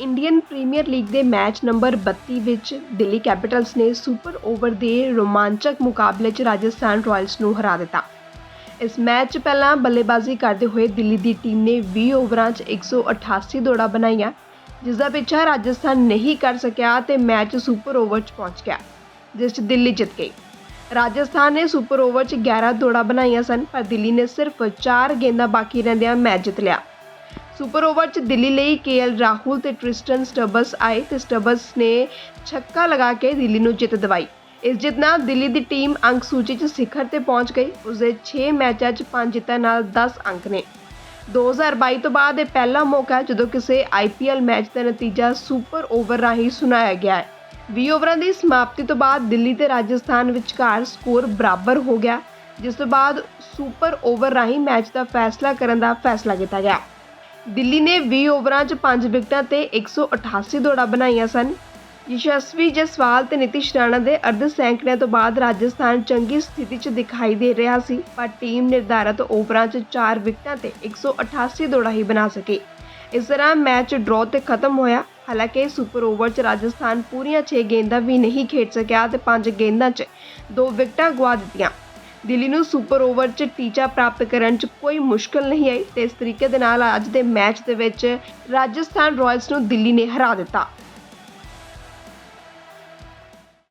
Indian premier league ਦੇ match number 32 ਵਿੱਚ Delhi capitals ਨੇ ਸੁਪਰ ਓਵਰ ਦੇ ਰੋਮਾਂਚਕ ਮੁਕਾਬਲੇ 'ਚ ਰਾਜਸਥਾਨ ਰਾਇਲਸ ਨੂੰ ਹਰਾ ਦਿੱਤਾ। ਇਸ ਮੈਚ 'ਚ ਪਹਿਲਾਂ ਬੱਲੇਬਾਜ਼ੀ ਕਰਦੇ ਹੋਏ ਦਿੱਲੀ ਦੀ ਟੀਮ ਨੇ 20 ਓਵਰਾਂ 'ਚ 188 ਦੌੜਾਂ ਬਣਾਈਆਂ, ਜਿਸ ਦਾ ਪਿੱਛਾ ਰਾਜਸਥਾਨ ਨਹੀਂ ਕਰ ਸਕਿਆ ਤੇ ਮੈਚ ਸੁਪਰ ਓਵਰ 'ਚ ਪਹੁੰਚ ਗਿਆ, ਜਿਸ 'ਚ ਦਿੱਲੀ ਜਿੱਤ ਗਈ। ਰਾਜਸਥਾਨ ਨੇ ਸੁਪਰ ਓਵਰ 'ਚ 11 ਦੌੜਾਂ ਬਣਾਈਆਂ ਸਨ, ਪਰ ਦਿੱਲੀ ਨੇ ਸਿਰਫ 4 ਗੇਂਦਾਂ ਬਾਕੀ ਰਹਿੰਦਿਆਂ ਮੈਚ ਜਿੱਤ ਲਿਆ। ਸੁਪਰ ਓਵਰ 'ਚ ਦਿੱਲੀ ਲਈ ਕੇਐਲ ਰਾਹੁਲ ਤੇ ਟ੍ਰਿਸਟਨ ਸਟਬਸ ਆਏ ਤੇ ਸਟਬਸ ਨੇ ਛੱਕਾ ਲਗਾ ਕੇ ਦਿੱਲੀ ਨੂੰ ਜਿੱਤ ਦਿਵਾਈ। ਇਸ ਜਿੱਤ ਨਾਲ ਦਿੱਲੀ ਦੀ ਟੀਮ ਅੰਕ ਸੂਚੀ 'ਚ ਸਿਖਰ ਤੇ ਪਹੁੰਚ ਗਈ। ਉਸਦੇ 6 ਮੈਚਾਂ 'ਚ 5 ਜਿੱਤਾਂ ਨਾਲ 10 ਅੰਕ ਨੇ। 2022 ਤੋਂ ਬਾਅਦ ਇਹ ਪਹਿਲਾ ਮੌਕਾ ਹੈ ਜਦੋਂ ਕਿਸੇ ਆਈਪੀਐਲ ਮੈਚ ਦਾ ਨਤੀਜਾ ਸੁਪਰ ਓਵਰ ਰਾਹੀਂ ਸੁਣਾਇਆ ਗਿਆ ਹੈ। 20 ਓਵਰਾਂ ਦੀ ਸਮਾਪਤੀ ਤੋਂ ਬਾਅਦ ਦਿੱਲੀ ਤੇ ਰਾਜਸਥਾਨ ਵਿਚਕਾਰ ਸਕੋਰ ਬਰਾਬਰ ਹੋ ਗਿਆ, ਜਿਸ ਤੋਂ ਬਾਅਦ ਸੁਪਰ ਓਵਰ ਰਾਹੀਂ ਮੈਚ ਦਾ ਫੈਸਲਾ ਕਰਨ ਦਾ ਫੈਸਲਾ ਕੀਤਾ ਗਿਆ। ਦਿੱਲੀ ਨੇ 20 ਓਵਰਾਂ 'ਚ 5 ਵਿਕਟਾਂ ਤੇ 188 ਦੌੜਾਂ ਬਣਾਈਆਂ ਸਨ। ਯਸ਼ਸਵੀ ਜਸਵਾਲ ਤੇ ਨਿਤਿਸ਼ ਰਾਣਾ ਦੇ ਅਰਧ ਸੈਂਕੜਿਆਂ ਤੋਂ ਬਾਅਦ ਰਾਜਸਥਾਨ ਚੰਗੀ ਸਥਿਤੀ 'ਚ ਦਿਖਾਈ ਦੇ ਰਿਹਾ ਸੀ, ਪਰ ਟੀਮ ਨਿਰਧਾਰਤ ਓਵਰਾਂ 'ਚ 4 ਵਿਕਟਾਂ ਤੇ 188 ਦੌੜਾਂ ਹੀ ਬਣਾ ਸਕੀ। ਇਸ ਤਰ੍ਹਾਂ ਮੈਚ ਡਰਾਅ ਤੇ ਖਤਮ ਹੋਇਆ। ਹਾਲਾਂਕਿ ਸੁਪਰ ਓਵਰ 'ਚ ਰਾਜਸਥਾਨ ਪੂਰੀਆਂ 6 ਗੇਂਦਾਂ ਵੀ ਨਹੀਂ ਖੇਡ ਸਕਿਆ ਤੇ 5 ਗੇਂਦਾਂ 'ਚ 2 ਵਿਕਟਾਂ ਗਵਾ ਦਿੱਤੀਆਂ। ਦਿੱਲੀ ਨੂੰ ਸੁਪਰ ਓਵਰ 'ਚ ਟੀਚਾ ਪ੍ਰਾਪਤ ਕਰਨ 'ਚ ਕੋਈ ਮੁਸ਼ਕਲ ਨਹੀਂ ਆਈ ਤੇ ਇਸ ਤਰੀਕੇ ਦੇ ਨਾਲ ਅੱਜ ਦੇ ਮੈਚ ਦੇ ਵਿੱਚ ਰਾਜਸਥਾਨ ਰਾਇਲਸ ਨੂੰ ਦਿੱਲੀ ਨੇ ਹਰਾ ਦਿੱਤਾ।